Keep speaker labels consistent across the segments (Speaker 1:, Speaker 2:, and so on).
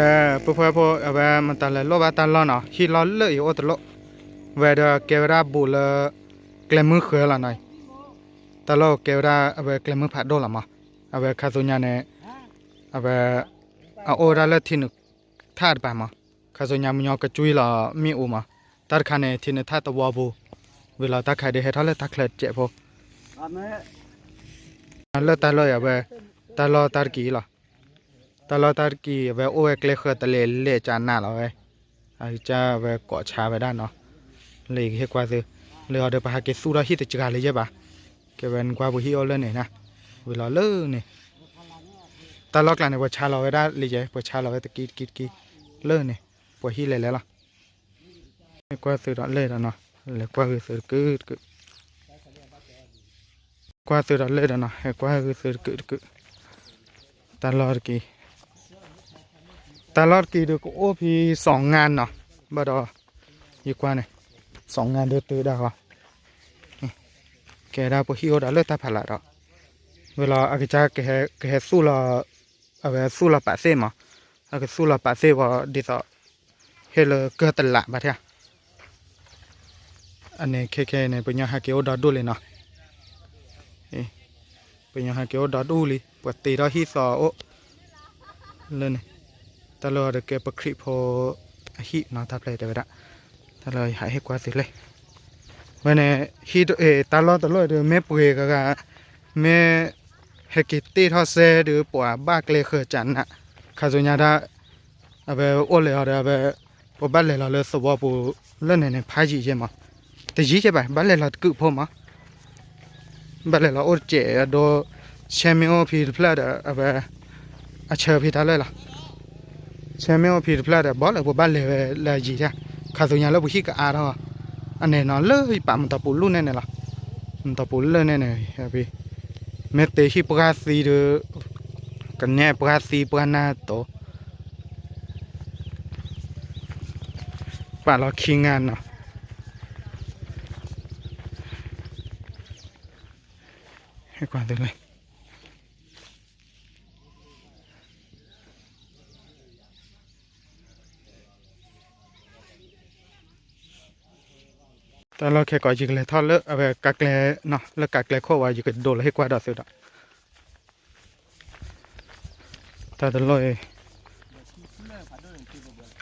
Speaker 1: เออปุ๊บพอพอเวมันตัดเลยลบว่าตัดล้อเนาะฮีล้อเลยอยู่ตลอดเวเดอเกวราบุลเกลมือเขือละหน่อยตลอดเกวราเวเกลมือผัดโดละมาเวคาสุญญาเนี่ยเวเอาโอราเลที่หนึ่งธาตุไปมาคาสุญญามียอกระจุยละมีอูมาตัดคันเนี่ยที่หนึ่งธาตุตะวอบูเวลาตัดไข่เดือดเท่าเลยตัดเคล็ดเจ็บพอเลิกตัดเลยอ่ะเวตัดรอตัดกี่ละ ตลอดตากีเวโอเอกเลเคอตะเลเลจานหน้าเราไว้อาจะเวเกาะชาไปด้เนาะเลยเฮกว่าซื้อเลยเอาเดี๋ยวไปหาเกสู้เราที่ตจักรเลยใช่ปะเกเป็นกว่าบุฮีเอเลยเนี่ยนะเวลาเลิกเนี่ยตลอดกลางเนี่ยปวดชาเราไว้ได้เลยใช่ปวดชาเราไว้ตะกี้กี้กี้เลิกเนี่ยปวดฮีเลยแล้วล่ะเกว่าซื้อเราเลยแล้วเนาะเลยกว่าซื้อกืดกืดกว่าซื้อเราเลยแล้วเนาะเกว่าคือซื้อกืดกืดตลอดกี่ ta lót kỳ được cổ thì sỏng ngàn nọ bắt đầu à? đi qua này. Sỏng ngàn được từ đâu ừ. kẻ đa bộ hiệu đã lướt ta phải lại đó. Vừa là à, cái cha, cái cái hệ su là à về su là bả xe mà. À cái su là bả xe và đi sợ. Hệ là cơ tận lạ bà thế anh này, khe khe này bây giờ hai kiểu đó đu lên nọ bây giờ hai kiểu đó đu đi. Bắt tì đó hít sợ ô, lên này. လောดเก็บคลิปพอฮินาทับเลยเดี๋ยวละตลอดหายให้กว่าสิเลยวันนี้ฮิตเอตลอดตลอดเดี๋ยวแม่ป่วยก็แม่เฮกิตี้ทอเซหรือปัวบ้าเกลเคอจันนะข้าสุญญาดาเอาไปอ้วนเลยเอาไปပဘတ်လေလာလဲစဘပူလဲ့နေနေဖိုင်းကြည့်ချင်းမတကြီးချက်ပါဘတ်လေလာကုဖို့မဘတ်လေလာအိုကျဲတော့ချမ်မီယံဖီဖလက်အဘအချေဖီတာလဲလား เช่มเมอผิดพลาดบอสเลยบัวบ้านเหลยเลยจีจ้ะขาสุญญาแล้วบุคิกอาเราอันไหนนอนเลยปะมันตะปูลุ่นแน่เน่หรอมันตะปูเลยแน่เน่พี่เมตเตชิปราสีเดอกันแน่ปราสีปกานาโตป่าเราขี่งานเนาะให้ความดิมเลย แต่เราแค่ก่อยิงเลยทอดเลอะเอาไปกักเลยเนาะแล้วกักเลยโควาอยู่กับโดนให้กว่าดอดเสียดแต่ตลอย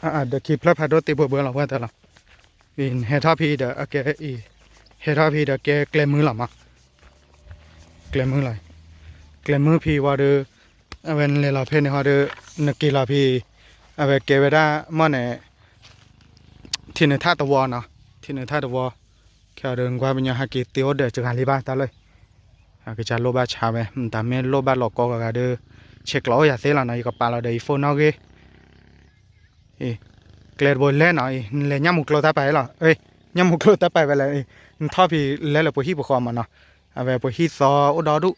Speaker 1: อ่าเดี๋ยวคีพะพาโดติบเบื่อเราเพื่อแต่ละวินเฮท้าพีเดี๋แกอีเฮท้าพีเดี๋แกเกลมือหลังอะเกลมืออะไรเกลมือพีว่าเดอเอาเป็นเลลาเพนนี่ว่าเดือนักกีฬาพีเอาไปเกเวด้าเมื่อไหนที่ในท่าตะวอเนาะที่ในท่าตะวอ khéo đường qua bên nhà hai kỳ tiêu để chừng hai li ba ta lời à cái cha lô ba chà mẹ ta mẹ lô ba lọ co cả đưa check lỗ giả thế là này có bà là đầy phone nó ghê ê kẹt bồi lên nói lên nhắm một lô ta phải là ê nhắm một lô ta phải vậy là thọ thì lên là bồi hi bồi khó mà nó à về bồi hi so ở đó đủ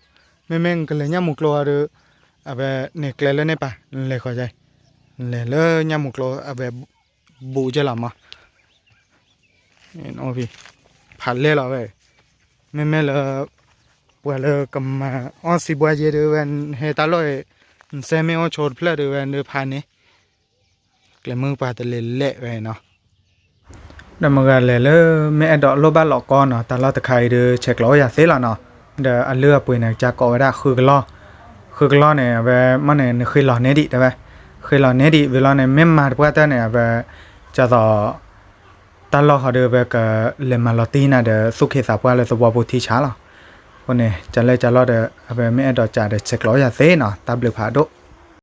Speaker 1: mẹ mẹ cái lên nhắm một lô đưa à về nè kẹt lên nè bà lên khỏi dây lên lơ nhắm một lô à về bù chơi làm mà nó vì ผ่า फाल्लेलो हवे मेमेल वाल कम्मा ओ सिबवा जे रेवन हे तालो हे सेमे ओ छोड़ फ्ले रेवन रे फाने क्ले मु पा त ले ले वे नो ดมกันเลยเลยแม่ดอกโลบ้านหลอกก้อนเนาะแต่เราตะใครเดือเช็คล้ออย่าเสียละเนาะเดี๋อันเลือปุ๋ยเนี่ยจะก่อไว้ได้คือกล้อคือกล้อเนี่ยเวมันเนี่ยคือหล่อเนดิแต่เวคือหล่อเนดิเวลาเนี่ยแม่มาพวกเต้เนี่ยเวจะต่อ ตลอดเขาเดือแบบเลมาลอตีนะเดสุขเขสาพวกเลยสวบุที่ช้าหรอคนเนี่ยจะเลยจะรอดเดแบบไม่ดอจ่าเดเช็คร้อยยาเซ่เนาะตาเบลพาดุ